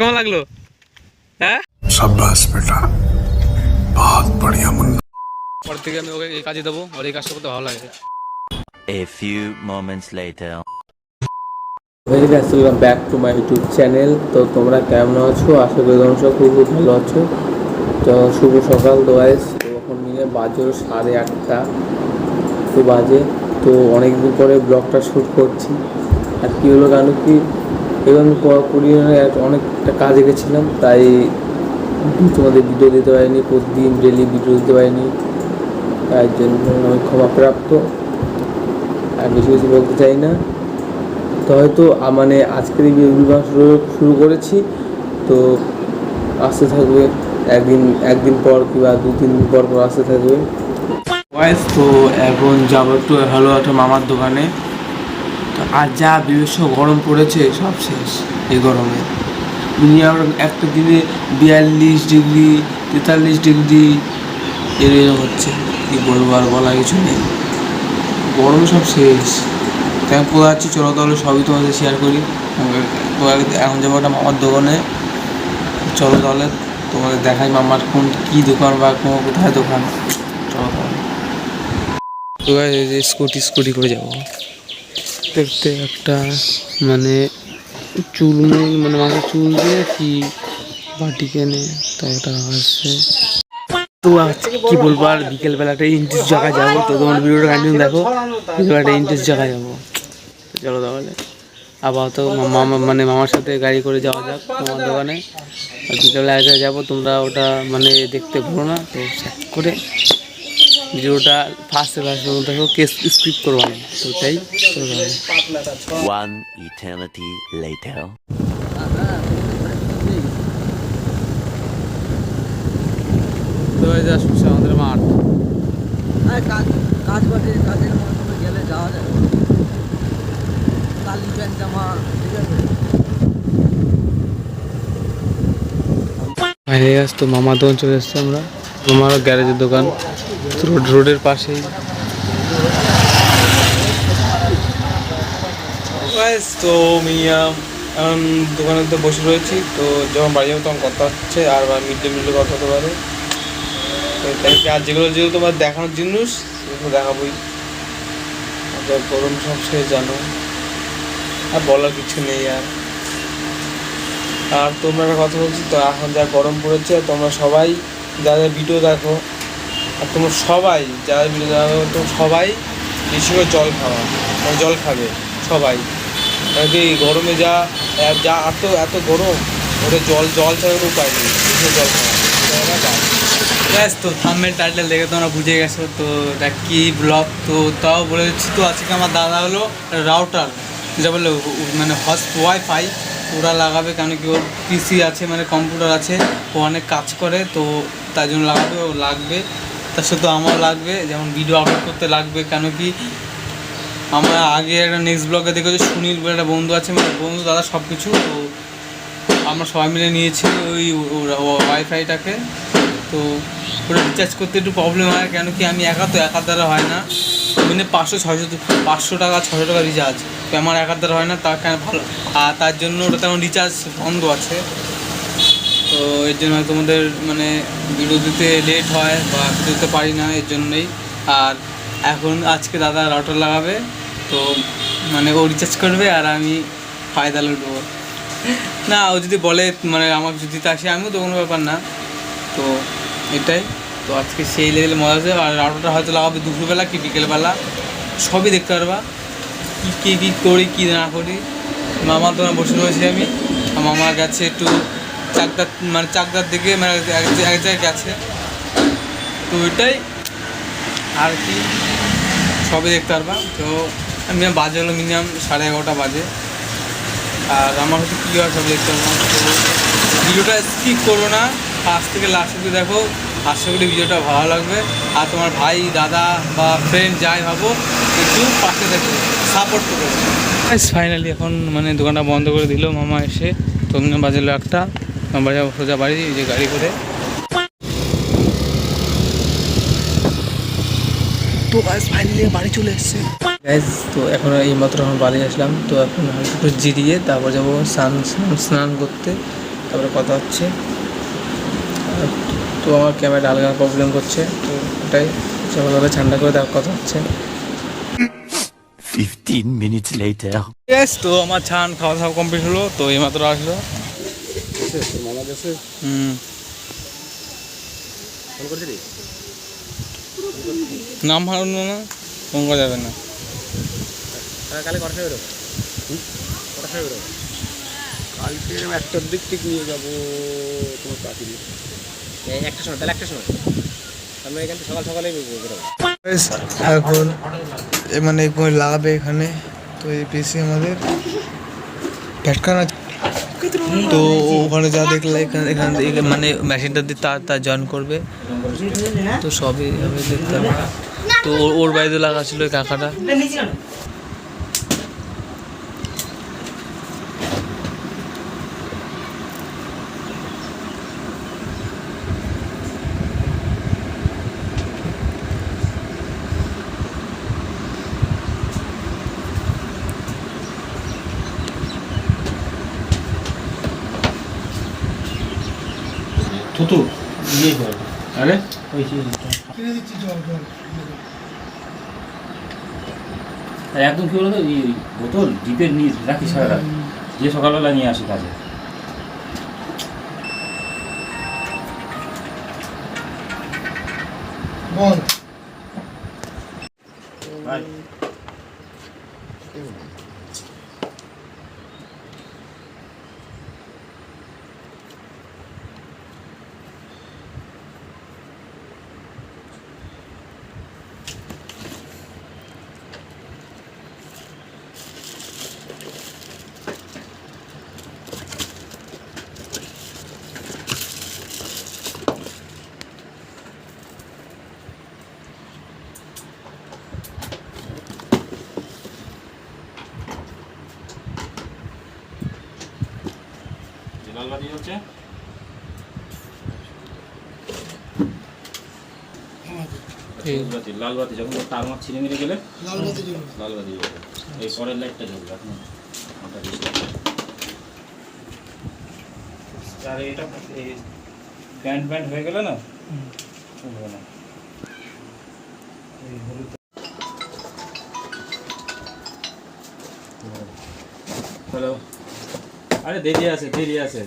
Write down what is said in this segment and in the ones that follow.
কেমন লাগল? Back to my YouTube channel তো তোমরা কেমন আছো? আশা করি তোমার সব খুব ভালো আছো। তো শুভ সকাল তো তো এখন মিলে বাজে সাড়ে আটটা। তো বাজে। তো অনেক দিন পরে ব্লগটা শ্যুট করছি। আর কী হলো কেন কি? এবং কুড়িয়ে অনেকটা কাজে গেছিলাম, তাই তোমাদের ভিডিও দিতে পারিনি, প্রতিদিন ডেলি ভিডিও দিতে পারিনি। তার জন্য আমি ক্ষমাপ্রাপ্ত। আর বেশি বেশি বলতে চাই না। তো হয়তো মানে আজকের এই শুরু করেছি। তো আসতে থাকবে, একদিন একদিন পর কিংবা দু তিন দিন পর পর আসতে থাকবে। ওয়াইস তো এখন যাব একটু ভালো একটা মামার দোকানে। তো আর যা বিভৎস গরম পড়েছে, সব শেষ এই গরমে। মিনিমাম একটা দিনে বিয়াল্লিশ ডিগ্রি, তেতাল্লিশ ডিগ্রি এরকম হচ্ছে। কি বলব আর বলা কিছু নেই। গরম সব শেষ। তাই কোথায় যাচ্ছি চলো তাহলে সবই তোমাদের শেয়ার করি। তো এখন যাব একটা মামার দোকানে। চলো তাহলে তোমাদের দেখাই মামার কোন কী দোকান বা কোথায় দোকান। চলো তাহলে। স্কুটি স্কুটি করে যাব। দেখতে একটা মানে চুল মানে মাথায় চুল দিয়ে কি বাটি কেনে তো ওটা আসছে। তো আজকে কি বলব, আর বিকেলবেলা একটা ইন্টারেস্ট জায়গায় যাব তো, তোমার ভিডিওটা কন্টিনিউ দেখো, বিকেলবেলা একটা ইন্টারেস্ট জায়গায় যাব। চলো তাহলে, আপাতত মামা মানে মামার সাথে গাড়ি করে যাওয়া যাক তোমার দোকানে। আর বিকেলবেলা আগে যাব, তোমরা ওটা মানে দেখতে ভুলো না, তো করে ভিডিওটা ফার্স্টে ফার্স্ট পর্যন্ত দেখো কে স্ক্রিপ্ট করব না। তো তাই One eternity later. তো এই যে শুনছি আমাদের মাঠ। হ্যাঁ কাজ কাজ বাজে কাজের মাধ্যমে গেলে যাওয়া যায়। কালি প্যান্ট জামা ঠিক আছে? তো মামার দোকান চলে এসছি আমরা। মামার গ্যারেজের দোকান। রোড রোডের পাশেই। তো এখন দোকানে তো বসে রয়েছি, তো যখন বাড়ি যাব তখন কথা হচ্ছে, আর মিড ডে মিলে কথা হতে পারে। আর যেগুলো যেগুলো তোমার দেখানোর জিনিস সেগুলো দেখাবোই। গরম সব সে জানো। আর বলার কিছু নেই আর। আর তোমরা কথা বলছি, তো এখন যা গরম পড়েছে, তোমরা সবাই যাদের ভিডিও দেখো, আর তোমরা সবাই যারা ভিডিও দেখো, তোমরা সবাই বেশি করে জল খাওয়া মানে জল খাবে, সবাই। কারণ এই গরমে যা যা এত এত গরম, ওটা জল জল ছাড়া কোনো উপায় নেই, বেশি জল খাওয়া। ব্যাস তো থাম্বেল টাইটেল দেখে তোমরা বুঝে গেছো, তো এটা কি ব্লগ তো তাও বলে দিচ্ছি, তো আজকে আমার দাদা হলো রাউটার যেটা বলল মানে হস ওয়াইফাই ওরা লাগাবে কেন কি, ওর পিসি আছে মানে কম্পিউটার আছে, ও অনেক কাজ করে, তো তাই জন্য লাগাবে, ও লাগবে। তার সাথে আমারও লাগবে, যেমন ভিডিও আপলোড করতে লাগবে, কেন কি? আমরা আগে একটা নেক্সট ব্লগে দেখেছি, সুনীল বলে একটা বন্ধু আছে মানে বন্ধু, দাদা সব কিছু তো আমরা সবাই মিলে নিয়েছি ওই ওয়াইফাইটাকে তো ওটা রিচার্জ করতে একটু প্রবলেম হয়, কেন কি, আমি একা তো একার দ্বারা হয় না। মানে পাঁচশো, ছয়শো, পাঁচশো টাকা ছশো টাকা রিচার্জ আমার একার দ্বারা হয় না তার কেন ভালো? আর তার জন্য ওটা তেমন রিচার্জ বন্ধ আছে। তো এর জন্য তোমাদের মানে ভিডিও দিতে লেট হয় বা দিতে পারি না, এর জন্যই। আর এখন আজকে দাদা রাউটার লাগাবে, তো মানে ও রিচার্জ করবে আর আমি ফায়দা লুটবো। না, ও যদি বলে মানে আমার যদি তা আসে, আমিও তো কোনো ব্যাপার না। তো এটাই। তো আজকে সেই লেভেলে মজা আছে আর রাউটারটা হয়তো লাগাবে দুপুরবেলা কি বিকেলবেলা, সবই দেখতে পারবা। কী কী কী করি, কী না করি। মামার দোকানে বসে রয়েছি আমি। আর মামা গেছে একটু চাকদার মানে চাকদার দিকে মানে এক জায়গায় গেছে। তো ওইটাই। আর কি, সবই দেখতে পারবা। তো আমি বাজে হলো মিনিমাম সাড়ে এগারোটা বাজে। আর আমার হচ্ছে কী হয় সব দেখতে পারব। ভিডিওটা স্কিপ করো না। ফার্স্ট থেকে লাস্ট অব্দি দেখো। আশা করি ভিডিওটা ভালো লাগবে। আর তোমার ভাই দাদা বা ফ্রেন্ড যাই ভাবো একটু পাশে দেখো সাপোর্ট করো ফাইনালি এখন মানে দোকানটা বন্ধ করে দিল মামা এসে। তো এমনি বাজলো একটা। বাড়ি সোজা বাড়ি যে গাড়ি করে। তো গাছ ফাইনালি বাড়ি চলে এসছে। গ্যাস তো এখন এই মাত্র আমার বাড়ি আসলাম। তো এখন একটু জিরিয়ে তারপর যাব স্নান স্নান করতে। তারপরে কথা হচ্ছে। তো আমার ক্যামেরা আলগা প্রবলেম করছে তো ওটাই সকালবেলা ঠান্ডা করে দেওয়ার কথা হচ্ছে। 15 minutes later. গ্যাস তো আমার ছান খাওয়া দাওয়া কমপ্লিট হলো তো এই মাত্র আসলো। হুম। নাম হারানো না ফোন করা যাবে না। কালকে একটার দিক থেকে নিয়ে যাব তোমার কাকি একটা সময়, তাহলে একটা সময়। আমরা এখান সকাল সকালে এখন মানে লাগাবে এখানে, তো এই পিসি আমাদের। ভ্যাটকানা তো ওখানে যা দেখলে এখানে এখান থেকে মানে মেশিনটা দিয়ে তার তার জয়েন করবে। তো সবই আমি দেখতে তো ওর- বাড়িতে লাগা ছিল ওই কাকাটা আরে একদম কি বলতো এই বোতল ডিপের নিয়ে রাখি সারা রাত। যে সকালবেলা নিয়ে আসি কাজে। ভাই। যে লাল বাতি জ্বলছে সবুজ বাতি, লাল বাতি যখন তার মাছ ছিঁড়ে মেরে গেলে? লাল বাতি জ্বলবে এই পরের লাইটটা জ্বলবে এখন। আর এটা ব্যান্ড ব্যান্ড হয়ে গেলে না? চলবে না। হ্যালো আরে দেরি আছে দেরি আছে।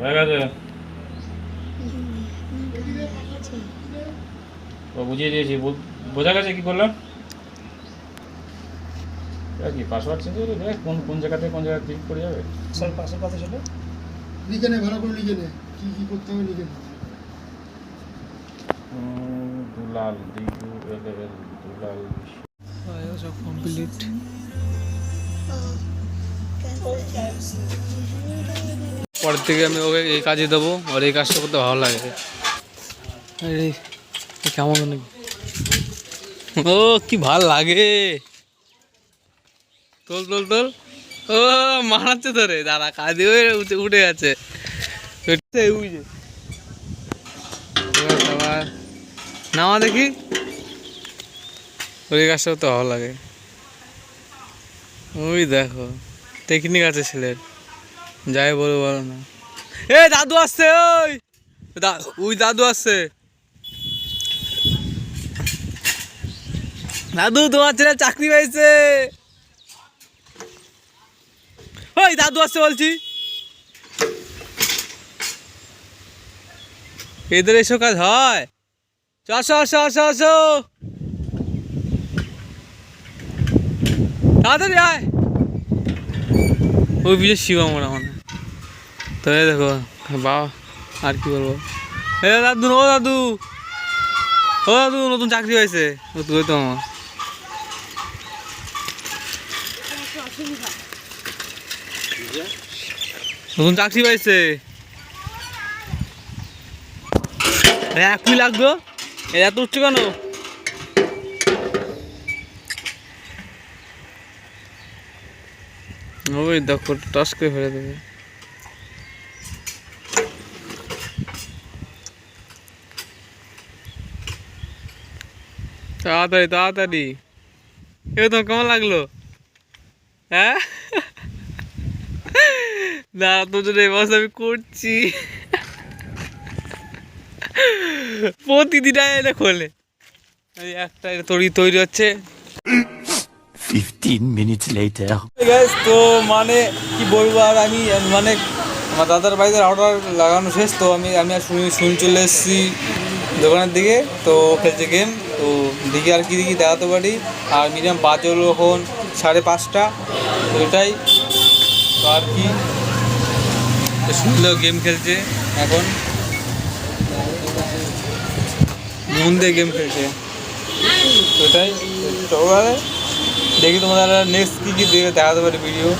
হয়ে গেছে? ও বুঝিয়ে দিয়েছি বোঝা গেছে কি করলাম? কি পাসওয়ার্ড চেঞ্জ করে দেখ কোন কোন জায়গাতে কোন জায়গায় ক্লিক করে যাবে? স্যার পাশের কথা ছিল? লিখে নে ভালো করে লিখে নে। কি কি করতে হবে লিখে নে। দুলাল এল এল দুলাল সব কমপ্লিট পরের থেকে আমি ওকে এই কাজে দেবো আর এই কাজটা করতে ভালো লাগে। কেমন নাকি ও কি ভালো লাগে। তোল তোল তোল। ও, মারাচ্ছে তো রে দাদা কাজে উঠে গেছে নামা দেখি। ওই কাজটা করতে ভালো লাগে। ওই দেখো টেকনিক আছে ছেলের। যাই বলো বলো না। এ, দাদু আসছে, ওই! ওই দাদু আসছে। দাদু, তোমার ছেলে চাকরি পাইছে। ওই দাদু আসছে বলছি। এদের এসব কাজ হয়। আসো আসো আসো আসো। তাড়াতাড়ি আয়। ওই বিজয় শিবা মোড়া তো এই দেখো বাবা আর কি বলব? এ দাদু, ও দাদু। ও দাদু, নতুন চাকরি হয়েছে। নতুন তো আমার। নতুন চাকরি পাইছে। এক লাগতো এত উঠছে কেন? ওই দেখো, টস করে ফেলে দেবে। তাড়াতাড়ি তাড়াতাড়ি। এ, তোমার কেমন লাগল? হ্যাঁ? না তোদের এই বস আমি করছি। প্রতিদিন এটা খোলে। এই একটা এটা তৈরি তৈরি হচ্ছে। 15 minutes later. গ্যাস তো মানে কি বলব আর আমি মানে আমার দাদার বাড়িতে অর্ডার লাগানো শেষ তো আমি আমি আর শুনি শুনে চলে এসেছি দোকানের দিকে তো খেলছে গেম তো দিকে আর কি দেখি দেখাতে পারি। আর মিনিমাম বাজে হলো এখন সাড়ে পাঁচটা তো এটাই। তো আর কি? শুনলেও গেম খেলছে এখন। মন দিয়ে গেম খেলছে। তো দেখি তোমাদের নেক্সট কী কী দেখাতে পারি ভিডিও